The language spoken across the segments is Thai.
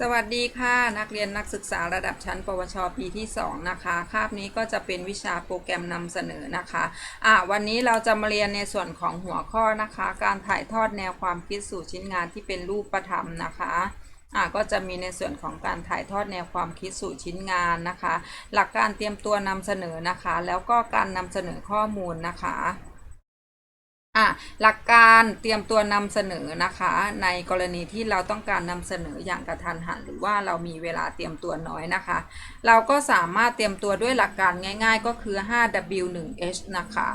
สวัสดีค่ะนักเรียนนักศึกษาระดับชั้น ปวช ปีที่ 2 นะคะคาบนี้ก็จะเป็นวิชาโปรแกรมนำเสนอนะคะอะวันนี้เราจะมาเรียนในส่วนของหัวข้อนะคะ การถ่ายทอดแนวความคิดสู่ชิ้นงานที่เป็นรูปธรรมนะคะอะก็จะมีในส่วนของการถ่ายทอดแนวความคิดสู่ชิ้นงานนะคะ หลักการเตรียมตัวนำเสนอนะคะ แล้วก็การนำเสนอข้อมูลนะคะ อะหลักการเตรียมตัวนำเสนอนะคะ ในกรณีที่เราต้องการนำเสนออย่างกระทันหัน หรือว่าเรามีเวลาเตรียมตัวน้อยนะคะ เราก็สามารถเตรียมตัวด้วยหลักการง่าย ๆ ก็คือ 5W1H นะคะ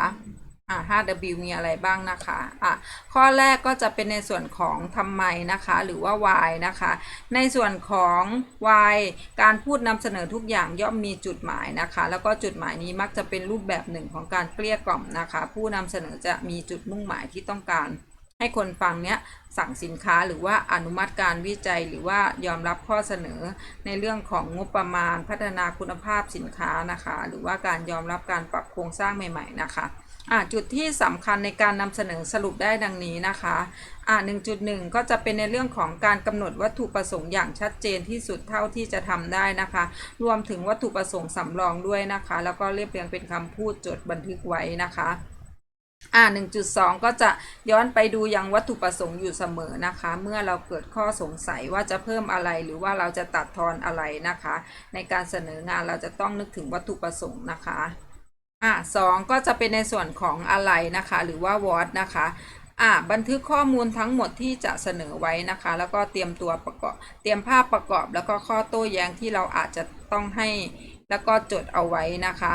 อ่า 5W มีอะไรบ้างนะคะ อะ ข้อแรกก็จะเป็นในส่วนของทำไมนะคะ หรือว่า why นะคะ ในส่วนของ why การพูดนำเสนอทุกอย่างย่อมมีจุดหมายนะคะ แล้วก็จุดหมายนี้มักจะเป็นรูปแบบหนึ่งของการเกลี้ยกล่อมนะคะ ผู้นำเสนอจะมีจุดมุ่งหมายที่ต้องการ ให้คนฟังเนี้ยสั่งสินค้าหรือว่าอนุมัติการวิจัยหรือว่ายอมรับข้อเสนอในเรื่องของงบประมาณพัฒนาคุณภาพสินค้านะคะ หรือว่าการยอมรับการปรับโครงสร้างใหม่ ๆ นะคะอะจุดที่สำคัญในการนำเสนอสรุปได้ดังนี้นะคะอะ1.1 ก็จะเป็นในเรื่องของการกำหนดวัตถุประสงค์อย่างชัดเจนที่สุดเท่าที่จะทำได้นะคะ รวมถึงวัตถุประสงค์สำรองด้วยนะคะ แล้วก็เรียบเรียงเป็นคำพูดจดบันทึกไว้นะคะ อ่า1.2 ก็จะย้อนไปดูยังวัตถุประสงค์อยู่เสมอนะคะ เมื่อเราเกิดข้อสงสัยว่าจะเพิ่มอะไรหรือว่าเราจะตัดทอนอะไรนะคะ ในการเสนองานเราจะต้องนึกถึงวัตถุประสงค์นะคะอ่าสองก็จะเป็นในส่วนของอะไรนะคะ หรือว่าวอตนะคะอ่าบันทึกข้อมูลทั้งหมดที่จะเสนอไว้นะคะ แล้วก็เตรียมตัวประกอบ เตรียมภาพประกอบ แล้วก็ข้อโต้แย้งที่เราอาจจะต้องให้ แล้วก็จดเอาไว้นะคะ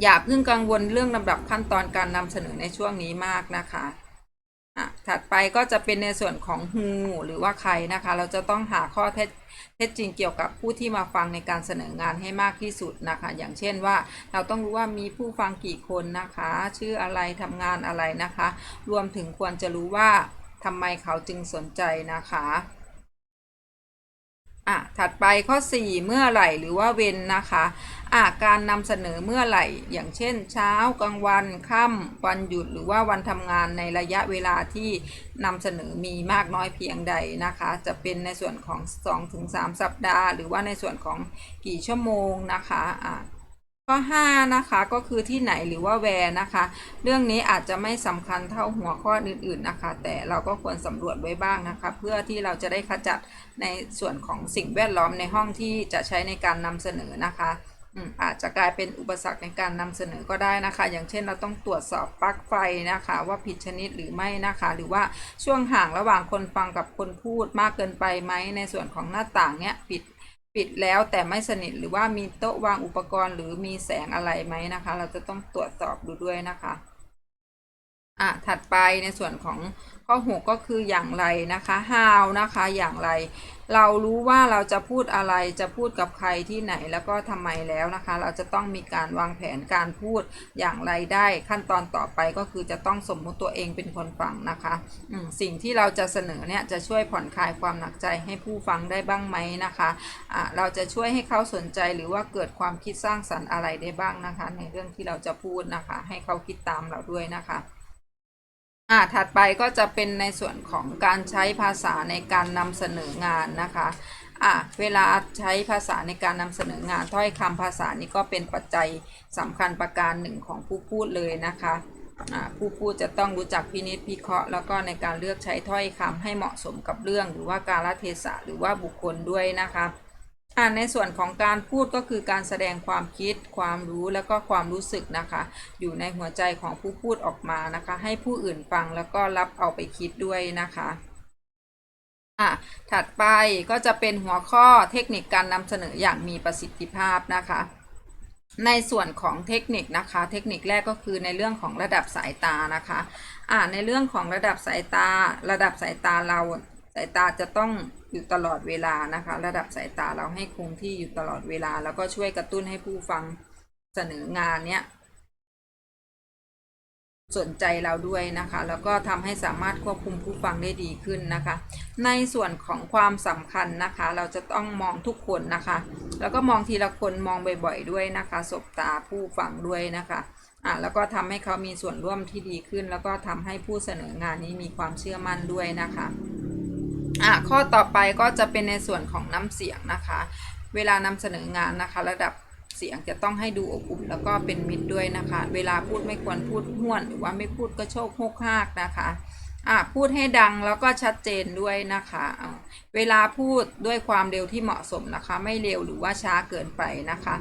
อย่าเพิ่งกังวลเรื่องลำดับขั้นตอนการนำเสนอในช่วงนี้มากนะคะอะถัดไปก็จะเป็นในส่วนของ who หรือว่าใครนะคะ เราจะต้องหาข้อเท็จเท็จจริงเกี่ยวกับผู้ที่มาฟังในการเสนองานให้มากที่สุดนะคะ อย่างเช่นว่าเราต้องรู้ว่ามีผู้ฟังกี่คนนะคะ ชื่ออะไรทำงานอะไรนะคะ รวมถึงควรจะรู้ว่าทำไมเขาจึงสนใจนะคะ อะถัดไปข้อ 4 เมื่อไหร่หรือว่าเว้นนะคะอะการนำเสนอเมื่อไหร่ อย่างเช่น เช้ากลางวันค่ำวันหยุดหรือว่าวันทำงานในระยะเวลาที่นำเสนอมีมากน้อยเพียงใดนะคะ จะเป็นในส่วนของ 2-3 สัปดาห์ หรือว่าในส่วนของกี่ชั่วโมงนะคะอะ ข้อ5นะคะก็คือที่ไหนหรือว่าแวร์นะคะ เรื่องนี้อาจจะไม่สำคัญเท่าหัวข้ออื่นๆนะคะ แต่เราก็ควรสำรวจไว้บ้างนะคะ เพื่อที่เราจะได้ขจัดในส่วนของสิ่งแวดล้อมในห้องที่จะใช้ในการนำเสนอนะคะอืมอาจจะกลายเป็นอุปสรรคในการนำเสนอก็ได้นะคะ อย่างเช่นเราต้องตรวจสอบปลั๊กไฟนะคะ ว่าผิดชนิดหรือไม่นะคะ หรือว่าช่วงห่างระหว่างคนฟังกับคนพูดมากเกินไปไหมในส่วนของหน้าต่างเนี้ยปิด ปิดแล้วแต่ไม่สนิทหรือว่ามีโต๊ะวางอุปกรณ์หรือมีแสงอะไรไหมนะคะ เราจะต้องตรวจสอบดูด้วยนะคะอะถัดไปในส่วนของข้อ6ก็คืออย่างไรนะคะ how นะคะอย่างไร เรารู้ว่าเราจะพูดอะไรจะพูดกับใครที่ไหนแล้วก็ทำไมแล้วนะคะ เราจะต้องมีการวางแผนการพูดอย่างไรได้ ขั้นตอนต่อไปก็คือจะต้องสมมุติตัวเองเป็นคนฟังนะคะสิ่งที่เราจะเสนอเนี่ยจะช่วยผ่อนคลายความหนักใจให้ผู้ฟังได้บ้างไหมนะคะะเราจะช่วยให้เขาสนใจหรือว่าเกิดความคิดสร้างสรรค์อะไรได้บ้างนะคะ ในเรื่องที่เราจะพูดนะคะ ให้เขาคิดตามเราด้วยนะคะ อ่าถัดไปก็จะเป็นในส่วนของการใช้ภาษาในการนำเสนองานนะคะอ่าเวลาใช้ภาษาในการนำเสนองานถ้อยคำภาษานี้ก็เป็นปัจจัยสำคัญประการหนึ่งของผู้พูดเลยนะคะอ่าผู้พูดจะต้องรู้จักพินิจพิเคราะห์แล้วก็ในการเลือกใช้ถ้อยคำให้เหมาะสมกับเรื่อง หรือว่าการลเทศะหรือว่าบุคคลด้วยนะคะ อ่าในส่วนของการพูดก็คือการแสดงความคิด ความรู้แล้วก็ความรู้สึกนะคะ อยู่ในหัวใจของผู้พูดออกมานะคะ ให้ผู้อื่นฟังแล้วก็รับเอาไปคิดด้วยนะคะอะถัดไปก็จะเป็นหัวข้อเทคนิคการนำเสนออย่างมีประสิทธิภาพนะคะในส่วนของเทคนิคนะคะ เทคนิคแรกก็คือในเรื่องของระดับสายตานะคะอ่าในเรื่องของระดับสายตา ระดับสายตาเรา สายตาจะต้องอยู่ตลอดเวลานะคะ ระดับสายตาเราให้คงที่อยู่ตลอดเวลา แล้วก็ช่วยกระตุ้นให้ผู้ฟังเสนองานเนี้ยสนใจเราด้วยนะคะ แล้วก็ทำให้สามารถควบคุมผู้ฟังได้ดีขึ้นนะคะ ในส่วนของความสำคัญนะคะ เราจะต้องมองทุกคนนะคะ แล้วก็มองทีละคนมองบ่อย ๆ ด้วยนะคะสบตาผู้ฟังด้วยนะคะอะแล้วก็ทำให้เขามีส่วนร่วมที่ดีขึ้น แล้วก็ทำให้ผู้เสนองานนี้มีความเชื่อมั่นด้วยนะคะ อะข้อต่อไปก็จะเป็นในส่วนของน้ำเสียงนะคะ เวลานำเสนองานนะคะ ระดับเสียงจะต้องให้ดูอบอุ่นแล้วก็เป็นมิตรด้วยนะคะ เวลาพูดไม่ควรพูดห้วน หรือว่าไม่พูดก็โชกโฮกฮากนะคะอะพูดให้ดังแล้วก็ชัดเจนด้วยนะคะ เวลาพูดด้วยความเร็วที่เหมาะสมนะคะ ไม่เร็วหรือว่าช้าเกินไปนะคะ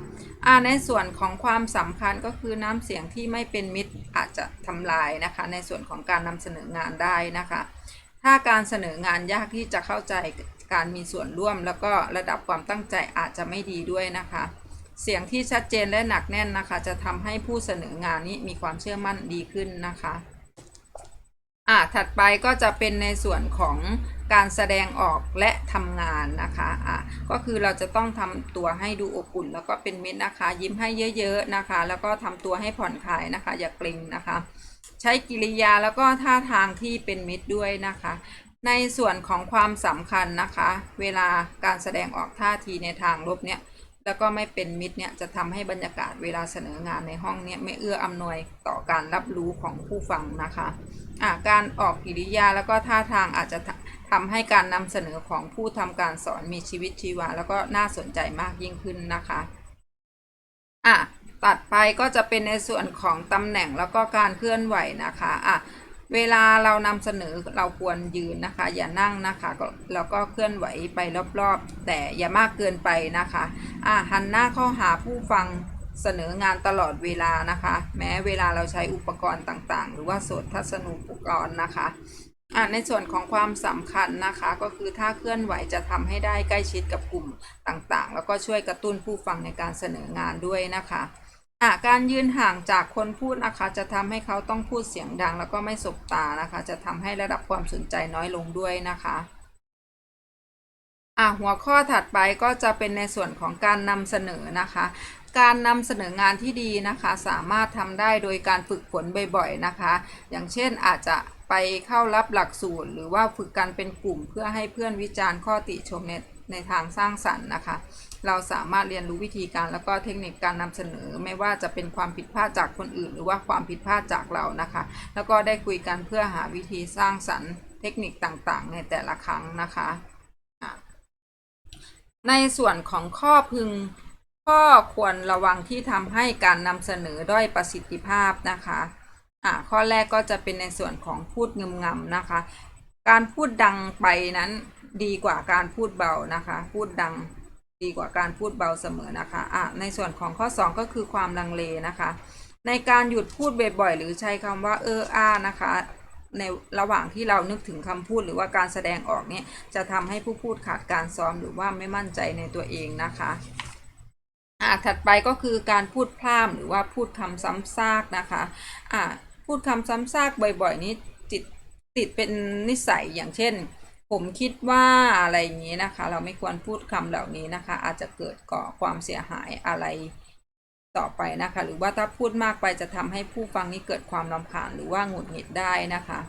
อะในส่วนของความสำคัญก็คือน้ำเสียงที่ไม่เป็นมิตรอาจจะทำลายนะคะ ในส่วนของการนำเสนองานได้นะคะ ถ้าการเสนองานยากที่จะเข้าใจการมีส่วนร่วม แล้วก็ระดับความตั้งใจอาจจะไม่ดีด้วยนะคะ เสียงที่ชัดเจนและหนักแน่นนะคะ จะทำให้ผู้เสนองานนี้มีความเชื่อมั่นดีขึ้นนะคะอะถัดไปก็จะเป็นในส่วนของการแสดงออกและทำงานนะคะอะก็คือเราจะต้องทำตัวให้ดูอบอุ่น แล้วก็เป็นมิตรนะคะ ยิ้มให้เยอะๆนะคะ แล้วก็ทำตัวให้ผ่อนคลายนะคะ อย่าเกรงนะคะ ใช้กิริยาแล้วก็ท่าทางที่เป็นมิตรด้วยนะคะ ในส่วนของความสำคัญนะคะ เวลาการแสดงออกท่าทีในทางลบเนี่ยแล้วก็ไม่เป็นมิตรเนี่ยจะทำให้บรรยากาศเวลาเสนองานในห้องเนี่ยไม่เอื้ออำนวยต่อการรับรู้ของผู้ฟังนะคะะการออกกิริยาแล้วก็ท่าทางอาจจะทำให้การนำเสนอของผู้ทำการสอนมีชีวิตชีวา แล้วก็น่าสนใจมากยิ่งขึ้นนะคะอะ ตัดไปก็จะเป็นในส่วนของตำแหน่งแล้วก็การเคลื่อนไหวนะคะอะเวลาเรานำเสนอเราควรยืนนะคะ อย่านั่งนะคะแล้วก็เคลื่อนไหวไปรอบๆ แต่อย่ามากเกินไปนะคะอะหันหน้าเข้าหาผู้ฟังเสนองานตลอดเวลานะคะ แม้เวลาเราใช้อุปกรณ์ต่างๆ หรือว่าโสดทัศนูปกรณ์นะคะอะในส่วนของความสำคัญนะคะ ก็คือถ้าเคลื่อนไหวจะทำให้ได้ใกล้ชิดกับกลุ่มต่างๆ แล้วก็ช่วยกระตุ้นผู้ฟังในการเสนองานด้วยนะคะ อะการยืนห่างจากคนพูดนะคะ จะทำให้เขาต้องพูดเสียงดัง แล้วก็ไม่สบตานะคะ จะทำให้ระดับความสนใจน้อยลงด้วยนะคะอะหัวข้อถัดไปก็จะเป็นในส่วนของการนำเสนอนะคะ การนำเสนองานที่ดีนะคะ สามารถทำได้โดยการฝึกฝนบ่อยๆนะคะ อย่างเช่นอาจจะไปเข้ารับหลักสูตร หรือว่าฝึกกันเป็นกลุ่มเพื่อให้เพื่อนวิจารณ์ข้อติชมในในทางสร้างสรรค์นะคะ เราสามารถเรียนรู้วิธีการแล้วก็เทคนิคการนำเสนอ ไม่ว่าจะเป็นความผิดพลาดจากคนอื่น หรือว่าความผิดพลาดจากเรานะคะ แล้วก็ได้คุยกันเพื่อหาวิธีสร้างสรรค์เทคนิคต่างๆ ในแต่ละครั้งนะคะในส่วนของข้อพึงข้อควรระวังที่ทำให้การนำเสนอด้อยประสิทธิภาพนะคะอะข้อแรกก็จะเป็นในส่วนของพูดงึมงำนะคะ การพูดดังไปนั้นดีกว่าการพูดเบานะคะ พูดดัง ดีกว่าการพูดเบาเสมอนะคะอะในส่วนของข้อ 2 ก็คือความลังเลนะคะ ในการหยุดพูดบ่อยๆหรือใช้คำว่าเอออานะคะ ในระหว่างที่เรานึกถึงคำพูดหรือว่าการแสดงออกเนี่ยจะทำให้ผู้พูดขาดการซ้อมหรือว่าไม่มั่นใจในตัวเองนะคะอะถัดไปก็คือการพูดพร่ำหรือว่าพูดคำซ้ำซากนะคะอะพูดคำซ้ำซากบ่อยๆนี้ติดติดเป็นนิสัยอย่างเช่น ผมคิดว่าอะไรอย่างนี้นะคะ เราไม่ควรพูดคำเหล่านี้นะคะ อาจจะเกิดก่อความเสียหายอะไรต่อไปนะคะ หรือว่าถ้าพูดมากไปจะทำให้ผู้ฟังนี้เกิดความรำคาญหรือว่าหงุดหงิดได้นะคะ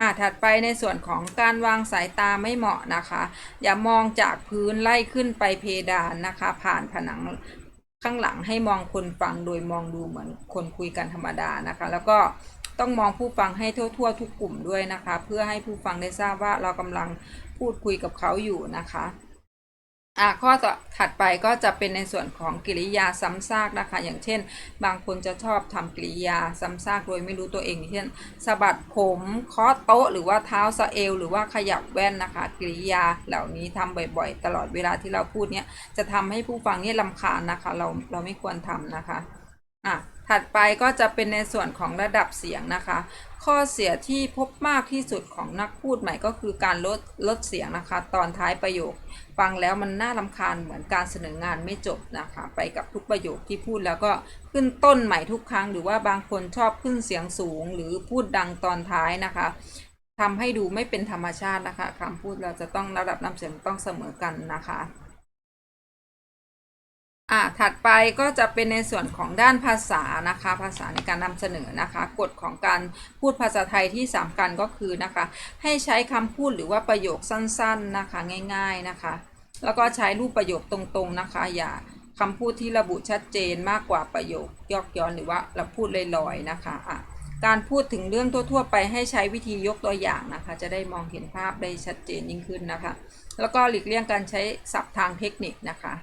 อ่าถัดไปในส่วนของการวางสายตาไม่เหมาะนะคะ อย่ามองจากพื้นไล่ขึ้นไปเพดานนะคะ ผ่านผนังข้างหลังให้มองคนฟังโดยมองดูเหมือนคนคุยกันธรรมดานะคะ แล้วก็ ต้องมองผู้ฟังให้ทั่วๆ ทุกกลุ่มด้วยนะคะ เพื่อให้ผู้ฟังได้ทราบว่าเรากำลังพูดคุยกับเขาอยู่นะคะอะข้อต่อถัดไปก็จะเป็นในส่วนของกิริยาซ้ำซากนะคะ อย่างเช่น บางคนจะชอบทำกิริยาซ้ำซากโดยไม่รู้ตัวเองเช่นสะบัดผมเคาะโต๊ะหรือว่าเท้าสะเอว หรือว่าขยับแว่นนะคะ กิริยาเหล่านี้ทำบ่อยๆ ตลอดเวลาที่เราพูดเนี้ยจะทำให้ผู้ฟังเนี่ยลำคาญนะคะ เราเราไม่ควรทำนะคะอะ ถัดไปก็จะเป็นในส่วนของระดับเสียงนะคะ ข้อเสียที่พบมากที่สุดของนักพูดใหม่ก็คือการลดลดเสียงนะคะ ตอนท้ายประโยค ฟังแล้วมันน่ารำคาญเหมือนการเสนองานไม่จบนะคะ ไปกับทุกประโยคที่พูดแล้วก็ขึ้นต้นใหม่ทุกครั้ง หรือว่าบางคนชอบขึ้นเสียงสูง หรือพูดดังตอนท้ายนะคะทำให้ดูไม่เป็นธรรมชาตินะคะคำพูดเราจะต้องระดับน้ำเสียงต้องเสมอกันนะคะ อ่าถัดไปก็จะเป็นในส่วนของด้านภาษานะคะ ภาษาในการนำเสนอนะคะ กฎของการพูดภาษาไทยที่สำคัญก็คือนะคะ ให้ใช้คำพูดหรือว่าประโยคสั้นๆนะคะง่ายๆนะคะ แล้วก็ใช้รูปประโยคตรงๆนะคะ อย่าคำพูดที่ระบุชัดเจนมากกว่าประโยคยอกย้อนหรือว่าเราพูดลอยๆนะคะอะการพูดถึงเรื่องทั่วๆ ไปให้ใช้วิธียกตัวอย่างนะคะ จะได้มองเห็นภาพได้ชัดเจนยิ่งขึ้นนะคะ แล้วก็หลีกเลี่ยงการใช้ศัพท์ทางเทคนิคนะคะ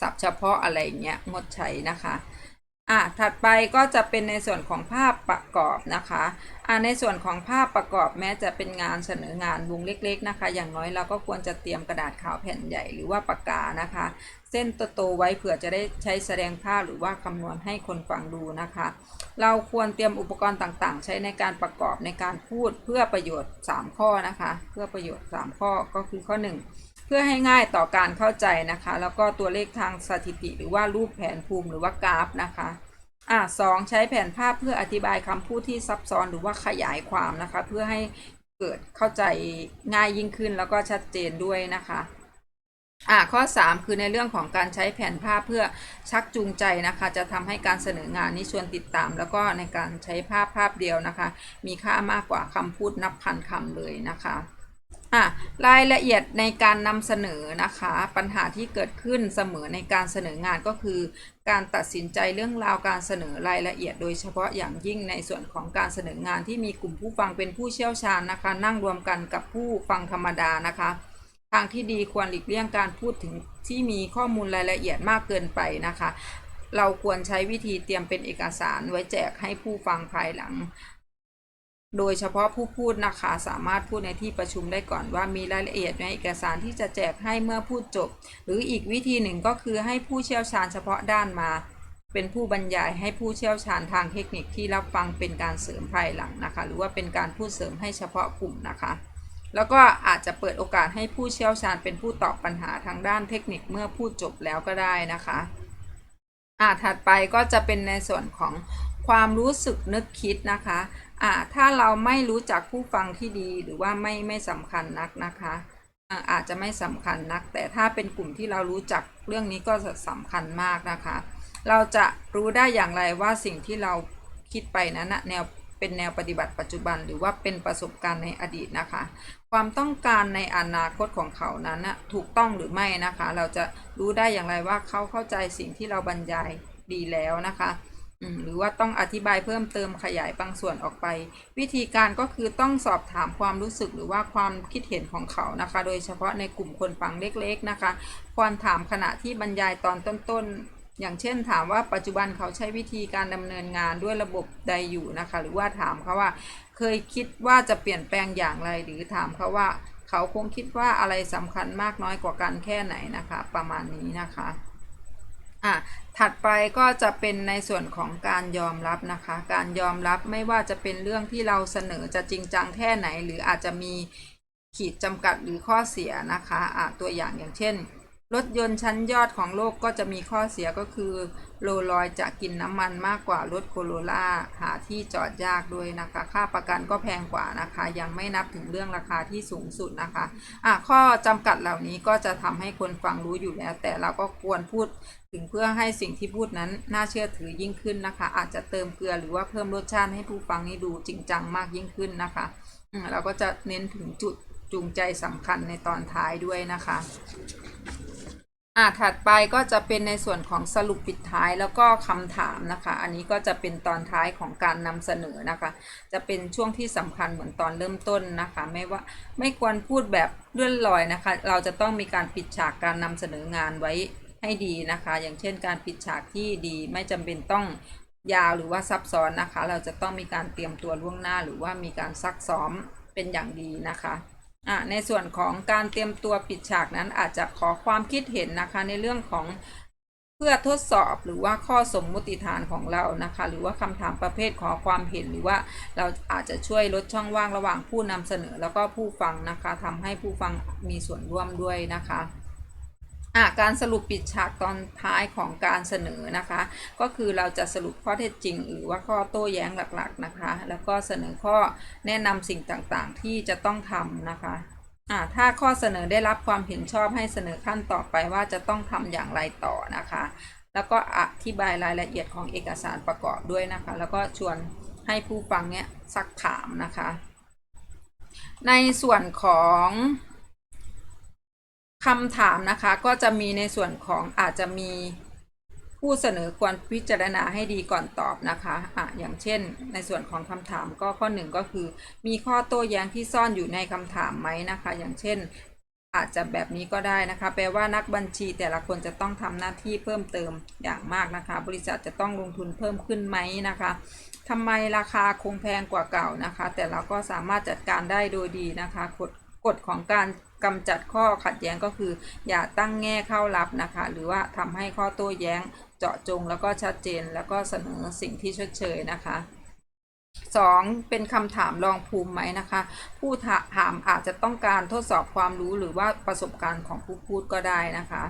ศัพท์เฉพาะอะไรเงี้ยงดใช้นะคะอะถัดไปก็จะเป็นในส่วนของภาพประกอบนะคะอะในส่วนของภาพประกอบแม้จะเป็นงานเสนองานวงเล็ก ๆนะคะ อย่างน้อยเราก็ควรจะเตรียมกระดาษขาวแผ่นใหญ่หรือว่าปากกานะคะ เส้นโตๆไว้เผื่อจะได้ใช้แสดงภาพหรือว่าคำนวณให้คนฟังดูนะคะ เราควรเตรียมอุปกรณ์ต่างๆ ใช้ในการประกอบในการพูดเพื่อประโยชน์ 3 ข้อนะคะ เพื่อประโยชน์ 3 ข้อก็คือข้อ 1 เพื่อให้ง่ายต่อการเข้าใจนะคะ แล้วก็ตัวเลขทางสถิติ หรือว่ารูปแผนภูมิหรือว่ากราฟนะคะอะสองใช้แผนภาพเพื่ออธิบายคำพูดที่ซับซ้อนหรือว่าขยายความนะคะ เพื่อให้เกิดเข้าใจง่ายยิ่งขึ้นแล้วก็ชัดเจนด้วยนะคะอะข้อ 3 คือในเรื่องของการใช้แผนภาพเพื่อชักจูงใจนะคะ จะทำให้การเสนองานนี้ชวนติดตาม แล้วก็ในการใช้ภาพภาพเดียวนะคะ มีค่ามากกว่าคำพูดนับพันคำเลยนะคะ อะรายละเอียดในการนำเสนอนะคะ ปัญหาที่เกิดขึ้นเสมอในการเสนองานก็คือ การตัดสินใจเรื่องราวการเสนอรายละเอียด โดยเฉพาะอย่างยิ่งในส่วนของการเสนองานที่มีกลุ่มผู้ฟังเป็นผู้เชี่ยวชาญนะคะ นั่งรวมกันกับผู้ฟังธรรมดานะคะ ทางที่ดีควรหลีกเลี่ยงการพูดถึงที่มีข้อมูลรายละเอียดมากเกินไปนะคะ เราควรใช้วิธีเตรียมเป็นเอกสารไว้แจกให้ผู้ฟังภายหลัง โดยเฉพาะผู้พูดนะคะสามารถพูดในที่ประชุมได้ก่อนว่ามีรายละเอียดในเอกสารที่จะแจกให้เมื่อพูดจบ หรืออีกวิธีหนึ่งก็คือให้ผู้เชี่ยวชาญเฉพาะด้านมา เป็นผู้บรรยายให้ผู้เชี่ยวชาญทางเทคนิคที่รับฟังเป็นการเสริมภายหลังนะคะ หรือว่าเป็นการพูดเสริมให้เฉพาะกลุ่มนะคะ แล้วก็อาจจะเปิดโอกาสให้ผู้เชี่ยวชาญเป็นผู้ตอบปัญหาทางด้านเทคนิคเมื่อพูดจบแล้วก็ได้นะคะอ่าถัดไปก็จะเป็นในส่วนของ ความรู้สึกนึกคิดนะคะอ่าถ้าเราไม่รู้จักผู้ฟังที่ดีหรือว่าไม่ไม่สำคัญนักนะคะอาอาจจะไม่สำคัญนัก แต่ถ้าเป็นกลุ่มที่เรารู้จักเรื่องนี้ก็สำคัญมากนะคะ เราจะรู้ได้อย่างไรว่าสิ่งที่เราคิดไปนั้นนะแนวเป็นแนวปฏิบัติปัจจุบัน หรือว่าเป็นประสบการณ์ในอดีตนะคะ ความต้องการในอนาคตของเขานั้นนะถูกต้องหรือไม่นะคะ เราจะรู้ได้อย่างไรว่าเขาเข้าใจสิ่งที่เราบรรยายดีแล้วนะคะ หรือว่าต้องอธิบายเพิ่มเติมขยายบางส่วนออกไป วิธีการก็คือต้องสอบถามความรู้สึกหรือว่าความคิดเห็นของเขานะคะ โดยเฉพาะในกลุ่มคนฟังเล็กๆนะคะ ควรถามขณะที่บรรยายตอนต้นๆ อย่างเช่นถามว่าปัจจุบันเขาใช้วิธีการดำเนินงานด้วยระบบใดอยู่นะคะ หรือว่าถามเขาว่าเคยคิดว่าจะเปลี่ยนแปลงอย่างไร หรือถามเขาว่า เขาคงคิดว่าอะไรสำคัญมากน้อยกว่ากันแค่ไหนนะคะ ประมาณนี้นะคะ อะถัดไปก็จะเป็นในส่วนของการยอมรับนะคะ การยอมรับไม่ว่าจะเป็นเรื่องที่เราเสนอจะจริงจังแค่ไหน หรืออาจจะมีขีดจำกัดหรือข้อเสียนะคะอะตัวอย่างอย่างเช่น รถยนต์ชั้นยอดของโลกก็จะมีข้อเสียก็คือโรลอยจะกินน้ำมันมากกว่ารถโคโรล่าหาที่จอดยากด้วยนะคะ ค่าประกันก็แพงกว่านะคะ ยังไม่นับถึงเรื่องราคาที่สูงสุดนะคะอะข้อจำกัดเหล่านี้ก็จะทำให้คนฟังรู้อยู่แล้ว แต่เราก็ควรพูดถึงเพื่อให้สิ่งที่พูดนั้นน่าเชื่อถือยิ่งขึ้นนะคะ อาจจะเติมเกลือหรือว่าเพิ่มรสชาติให้ผู้ฟังนี้ดูจริงจังมากยิ่งขึ้นนะคะอืมเราก็จะเน้นถึงจุดจูงใจสำคัญในตอนท้ายด้วยนะคะ อ่าถัดไปก็จะเป็นในส่วนของสรุปปิดท้ายแล้วก็คำถามนะคะ อันนี้ก็จะเป็นตอนท้ายของการนำเสนอนะคะ จะเป็นช่วงที่สำคัญเหมือนตอนเริ่มต้นนะคะ ไม่ว่าไม่ควรพูดแบบเลื่อนลอยนะคะ เราจะต้องมีการปิดฉากการนำเสนองานไว้ให้ดีนะคะ อย่างเช่นการปิดฉากที่ดีไม่จำเป็นต้องยาวหรือว่าซับซ้อนนะคะ เราจะต้องมีการเตรียมตัวล่วงหน้า หรือว่ามีการซักซ้อมเป็นอย่างดีนะคะ อะในส่วนของการเตรียมตัวปิดฉากนั้นอาจจะขอความคิดเห็นนะคะในเรื่องของเพื่อทดสอบหรือว่าข้อสมมุติฐานของเรานะคะ หรือว่าคำถามประเภทขอความเห็นหรือว่าเราอาจจะช่วยลดช่องว่างระหว่างผู้นำเสนอแล้วก็ผู้ฟังนะคะทำให้ผู้ฟังมีส่วนร่วมด้วยนะคะ อะการสรุปปิดฉากตอนท้ายของการเสนอนะคะ ก็คือเราจะสรุปข้อเท็จจริง หรือว่าข้อโต้แย้งหลักๆนะคะ แล้วก็เสนอข้อแนะนำสิ่งต่างๆ ที่จะต้องทำนะคะอ่าถ้าข้อเสนอได้รับความเห็นชอบให้เสนอขั้นต่อไปว่าจะต้องทำอย่างไรต่อนะคะ แล้วก็อธิบายรายละเอียดของเอกสารประกอบด้วยนะคะ แล้วก็ชวนให้ผู้ฟังเนี่ยซักถามนะคะ ในส่วนของ คำถามนะคะก็จะมีในส่วนของอาจจะมีผู้เสนอควรพิจารณาให้ดีก่อนตอบนะคะอะอย่างเช่น ในส่วนของคำถามก็ข้อหนึ่งก็คือ มีข้อโต้แย้งที่ซ่อนอยู่ในคำถามไหมนะคะ อย่างเช่น อาจจะแบบนี้ก็ได้นะคะ แปลว่านักบัญชีแต่ละคนจะต้องทำหน้าที่เพิ่มเติมอย่างมากนะคะ บริษัทจะต้องลงทุนเพิ่มขึ้นไหมนะคะทำไมราคาคงแพงกว่าเก่านะคะ แต่เราก็สามารถจัดการได้โดยดีนะคะกฎ กฎของการกำจัดข้อขัดแย้งก็คือ อย่าตั้งแง่เข้ารับนะคะ หรือว่าทำให้ข้อโต้แย้งเจาะจงแล้วก็ชัดเจนแล้วก็เสนอสิ่งที่ชดเชยนะคะสองเป็นคำถามรองภูมิไหมนะคะ ผู้ถามอาจจะต้องการทดสอบความรู้หรือว่าประสบการณ์ของผู้พูดก็ได้นะคะ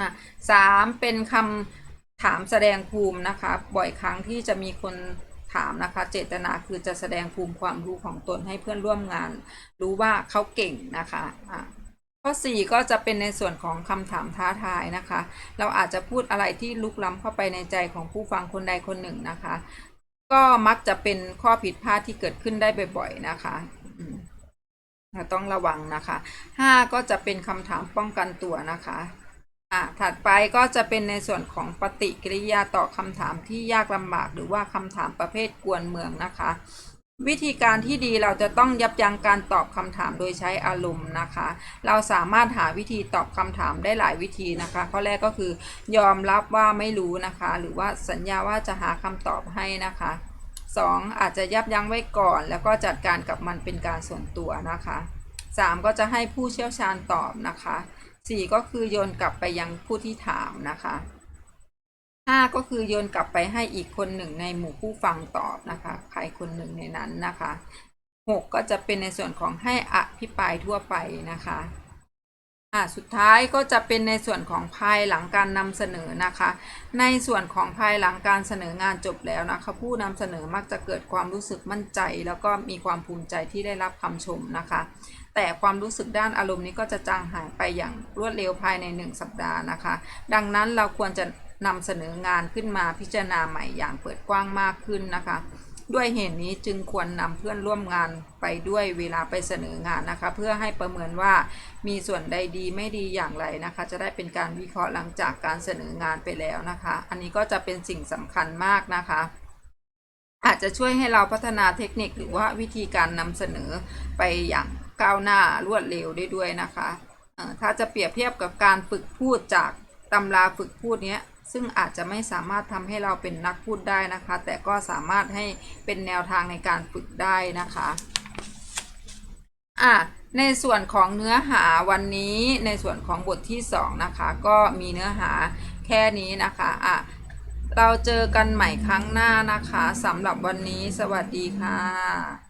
อะสามเป็นคำถามแสดงภูมินะคะ บ่อยครั้งที่จะมีคน ถามนะคะ เจตนาคือจะแสดงภูมิความรู้ของตนให้เพื่อนร่วมงาน รู้ว่าเขาเก่งนะคะะข้อ 4 ก็จะเป็นในส่วนของคำถามท้าทายนะคะ เราอาจจะพูดอะไรที่ลุกล้ำเข้าไปในใจของผู้ฟังคนใดคนหนึ่งนะคะ ก็มักจะเป็นข้อผิดพลาดที่เกิดขึ้นได้บ่อยๆนะคะต้องระวังนะคะห้าก็จะเป็นคำถามป้องกันตัวนะคะ อะถัดไปก็จะเป็นในส่วนของปฏิกิริยาต่อคำถามที่ยากลำบากหรือว่าคำถามประเภทกวนเมืองนะคะ วิธีการที่ดีเราจะต้องยับยั้งการตอบคำถามโดยใช้อารมณ์นะคะ เราสามารถหาวิธีตอบคำถามได้หลายวิธีนะคะข้อแรกก็คือยอมรับว่าไม่รู้นะคะ หรือว่าสัญญาว่าจะหาคำตอบให้นะคะ 2. อาจจะยับยั้งไว้ก่อน แล้วก็จัดการกับมันเป็นการส่วนตัวนะคะ 3. ก็จะให้ผู้เชี่ยวชาญตอบนะคะ สี่ก็คือโยนกลับไปยังผู้ที่ถามนะคะห้าก็คือโยนกลับไปให้อีกคนหนึ่งในหมู่ผู้ฟังตอบนะคะใครคนหนึ่งในนั้นนะคะหกก็จะเป็นในส่วนของให้อภิปรายทั่วไปนะคะ อ่าสุดท้ายก็จะเป็นในส่วนของภายหลังการนำเสนอนะคะ ในส่วนของภายหลังการเสนองานจบแล้วนะคะ ผู้นำเสนอมักจะเกิดความรู้สึกมั่นใจ แล้วก็มีความภูมิใจที่ได้รับคำชมนะคะ แต่ความรู้สึกด้านอารมณ์นี้ก็จะจางหายไปอย่างรวดเร็วภายใน 1 สัปดาห์นะคะ ดังนั้นเราควรจะนำเสนองานขึ้นมาพิจารณาใหม่อย่างเปิดกว้างมากขึ้นนะคะ ด้วยเหตุนี้จึงควรนำเพื่อนร่วมงานไปด้วยเวลาไปเสนองานนะคะ เพื่อให้ประเมินว่ามีส่วนใดดีไม่ดีอย่างไรนะคะ จะได้เป็นการวิเคราะห์หลังจากการเสนองานไปแล้วนะคะ อันนี้ก็จะเป็นสิ่งสำคัญมากนะคะอาจจะช่วยให้เราพัฒนาเทคนิคหรือว่าวิธีการนำเสนอไปอย่างก้าวหน้ารวดเร็วได้ด้วยนะคะ ถ้าจะเปรียบเทียบกับการฝึกพูดจากตำราฝึกพูดเนี้ย ซึ่งอาจจะไม่สามารถทำให้เราเป็นนักพูดได้นะคะ แต่ก็สามารถให้เป็นแนวทางในการฝึกได้นะคะอะในส่วนของเนื้อหาวันนี้ในส่วนของบทที่ 2 นะคะ ก็มีเนื้อหาแค่นี้นะคะอะเราเจอกันใหม่ครั้งหน้านะคะสำหรับวันนี้สวัสดีค่ะ